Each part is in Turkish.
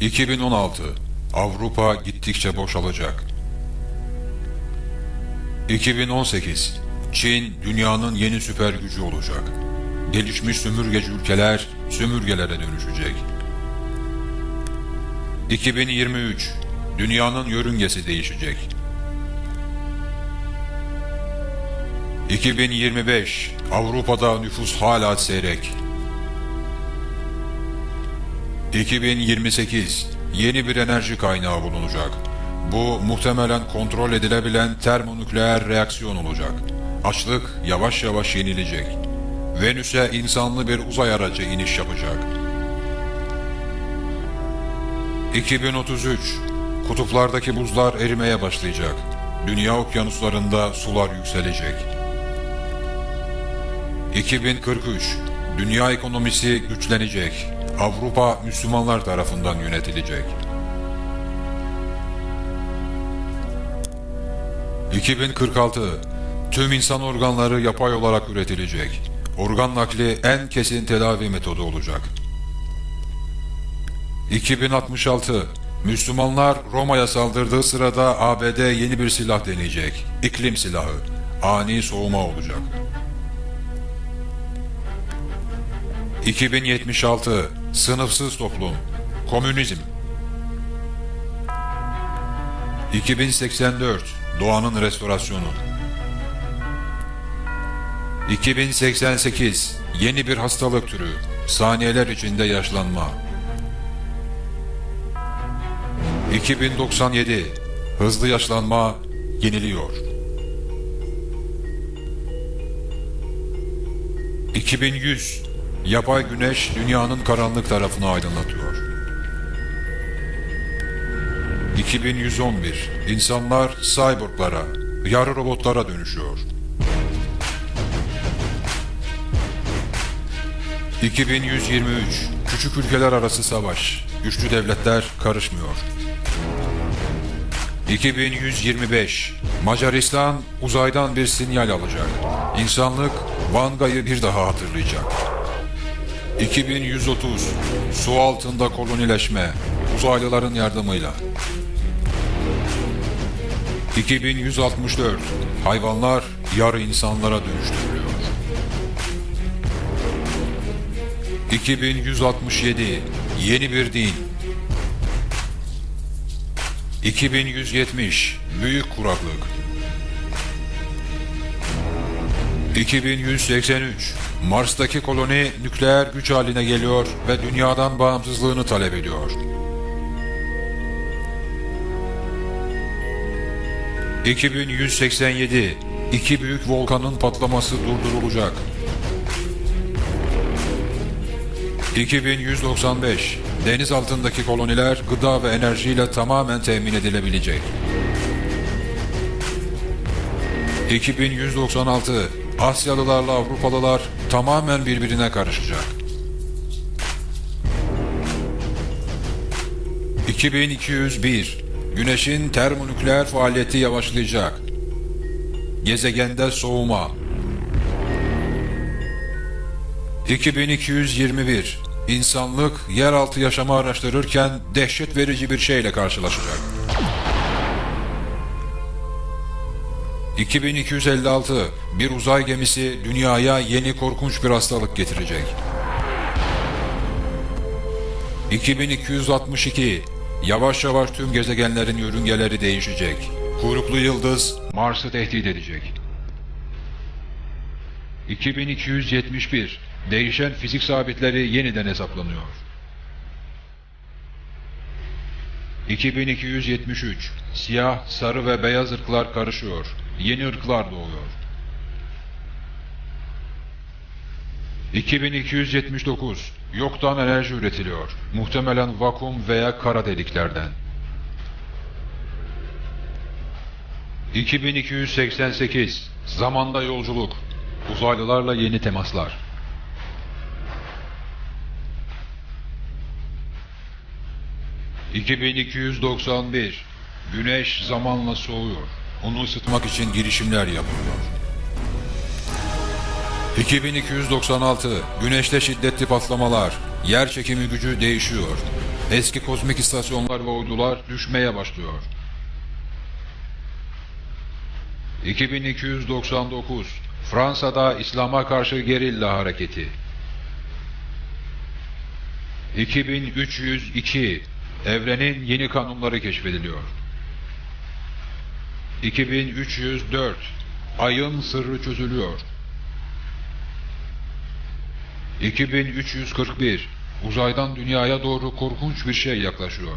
2016 Avrupa gittikçe boşalacak. 2018 Çin dünyanın yeni süper gücü olacak. Gelişmiş sömürgeci ülkeler sömürgelere dönüşecek. 2023 Dünyanın yörüngesi değişecek. 2025 Avrupa'da nüfus hala seyrek. 2028 yeni bir enerji kaynağı bulunacak. Bu muhtemelen kontrol edilebilen termonükleer reaksiyon olacak. Açlık yavaş yavaş yenilecek. Venüs'e insanlı bir uzay aracı iniş yapacak. 2033 Kutuplardaki buzlar erimeye başlayacak. Dünya okyanuslarında sular yükselecek. 2043 Dünya ekonomisi güçlenecek. Avrupa Müslümanlar tarafından yönetilecek. 2046 Tüm insan organları yapay olarak üretilecek. Organ nakli en kesin tedavi metodu olacak. 2066 Müslümanlar Roma'ya saldırdığı sırada ABD yeni bir silah deneyecek. İklim silahı. Ani soğuma olacak. 2076 Sınıfsız toplum. Komünizm. 2084 Doğanın restorasyonu. 2088 Yeni bir hastalık türü. Saniyeler içinde yaşlanma. 2097 Hızlı yaşlanma yeniliyor. 2100 Yapay güneş dünyanın karanlık tarafını aydınlatıyor. 2111 İnsanlar cyborglara, yarı robotlara dönüşüyor. 2123 Küçük ülkeler arası savaş. Güçlü devletler karışmıyor. 2125 Macaristan uzaydan bir sinyal alacak. İnsanlık Vanga'yı bir daha hatırlayacak. 2130 Su altında kolonileşme. Uzaylıların yardımıyla. 2164 Hayvanlar yarı insanlara dönüştürülüyor. 2167 Yeni bir din. 2170 Büyük kuraklık 2183 Mars'taki koloni nükleer güç haline geliyor ve dünyadan bağımsızlığını talep ediyor. 2187 İki büyük volkanın patlaması durdurulacak. 2195 Deniz altındaki koloniler gıda ve enerjiyle tamamen temin edilebilecek. 2196 Asyalılarla Avrupalılar tamamen birbirine karışacak. 2201 Güneşin termonükleer faaliyeti yavaşlayacak. Gezegende soğuma. 2221 İnsanlık yeraltı yaşamı araştırırken dehşet verici bir şeyle karşılaşacak. 2256 Bir uzay gemisi dünyaya yeni korkunç bir hastalık getirecek. 2262 Yavaş yavaş tüm gezegenlerin yörüngeleri değişecek. Kuyruklu yıldız Mars'ı tehdit edecek. 2271 Değişen fizik sabitleri yeniden hesaplanıyor. 2273 Siyah, sarı ve beyaz ırklar karışıyor. Yeni ırklar doğuyor. 2279 Yoktan enerji üretiliyor. Muhtemelen vakum veya kara deliklerden. 2288 Zamanda yolculuk. Uzaylılarla yeni temaslar. 2291 Güneş zamanla soğuyor. Onu ısıtmak için girişimler yapılıyor. 2296 Güneşte şiddetli patlamalar. Yer çekimi gücü değişiyor. Eski kozmik istasyonlar ve uydular düşmeye başlıyor. 2299 Fransa'da İslam'a karşı gerilla hareketi. 2302 Evrenin yeni kanunları keşfediliyor. 2304 Ayın sırrı çözülüyor. 2341 Uzaydan dünyaya doğru korkunç bir şey yaklaşıyor.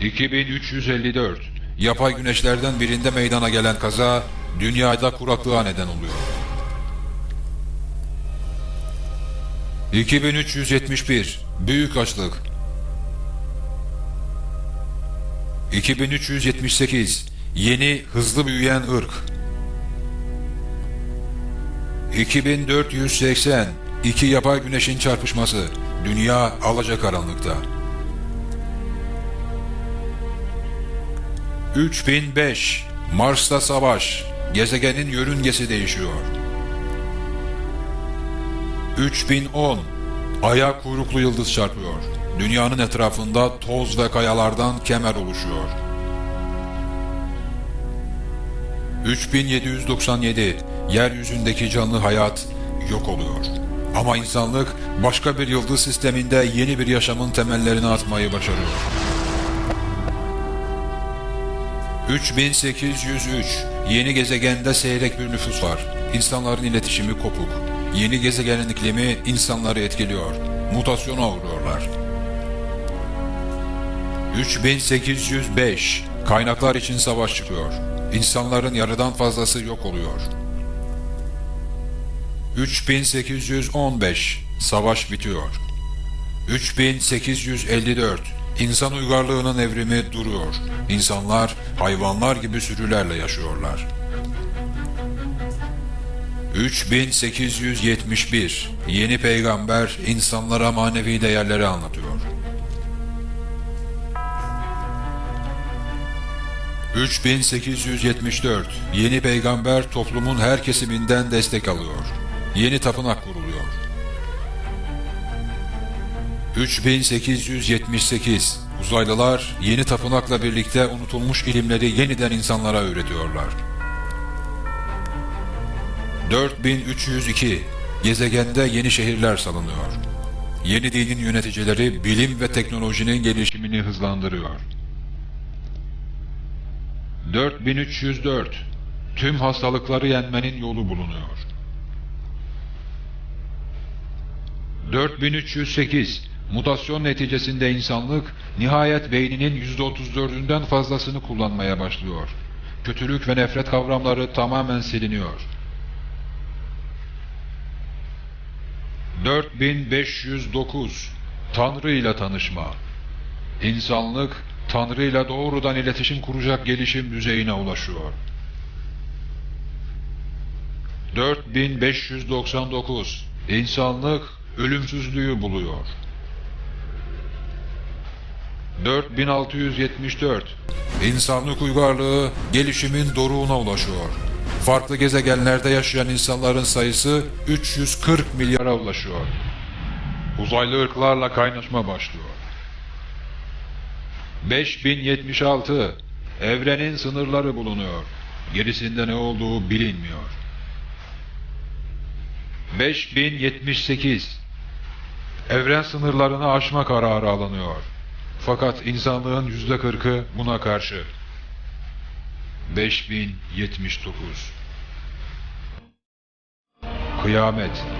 2354 Yapay güneşlerden birinde meydana gelen kaza dünyada kuraklığa neden oluyor. 2371 Büyük açlık. 2378 Yeni hızlı büyüyen ırk. 2480 İki yapay güneşin çarpışması Dünya alacakaranlıkta 3005 Mars'ta savaş Gezegenin yörüngesi değişiyor 3010 Ay'a kuyruklu yıldız çarpıyor. Dünyanın etrafında toz ve kayalardan kemer oluşuyor. 3797 Yeryüzündeki canlı hayat yok oluyor. Ama insanlık başka bir yıldız sisteminde yeni bir yaşamın temellerini atmayı başarıyor. 3803 Yeni gezegende seyrek bir nüfus var. İnsanların iletişimi kopuk. Yeni gezegenin iklimi insanları etkiliyor. Mutasyona uğruyorlar. 3805 Kaynaklar için savaş çıkıyor. İnsanların yarıdan fazlası yok oluyor. 3815 Savaş bitiyor. 3854 İnsan uygarlığının evrimi duruyor. İnsanlar hayvanlar gibi sürülerle yaşıyorlar. 3871 Yeni peygamber insanlara manevi değerleri anlatıyor. 3874 Yeni peygamber toplumun her kesiminden destek alıyor. Yeni tapınak kuruluyor. 3878 Uzaylılar yeni tapınakla birlikte unutulmuş ilimleri yeniden insanlara öğretiyorlar. 4302 Gezegende yeni şehirler salınıyor. Yeni dinin yöneticileri bilim ve teknolojinin gelişimini hızlandırıyor. 4304 Tüm hastalıkları yenmenin yolu bulunuyor. 4308 Mutasyon neticesinde insanlık nihayet beyninin %34'ünden fazlasını kullanmaya başlıyor. Kötülük ve nefret kavramları tamamen siliniyor. 4509 Tanrı ile tanışma İnsanlık Tanrı ile doğrudan iletişim kuracak gelişim düzeyine ulaşıyor. 4599 İnsanlık ölümsüzlüğü buluyor. 4674 İnsanlık uygarlığı gelişimin doruğuna ulaşıyor. Farklı gezegenlerde yaşayan insanların sayısı 340 milyara ulaşıyor. Uzaylı ırklarla kaynaşma başlıyor. 5076 Evrenin sınırları bulunuyor. Gerisinde ne olduğu bilinmiyor. 5078 Evren sınırlarını aşma kararı alınıyor. Fakat insanlığın yüzde kırkı buna karşı. 5079 Kıyamet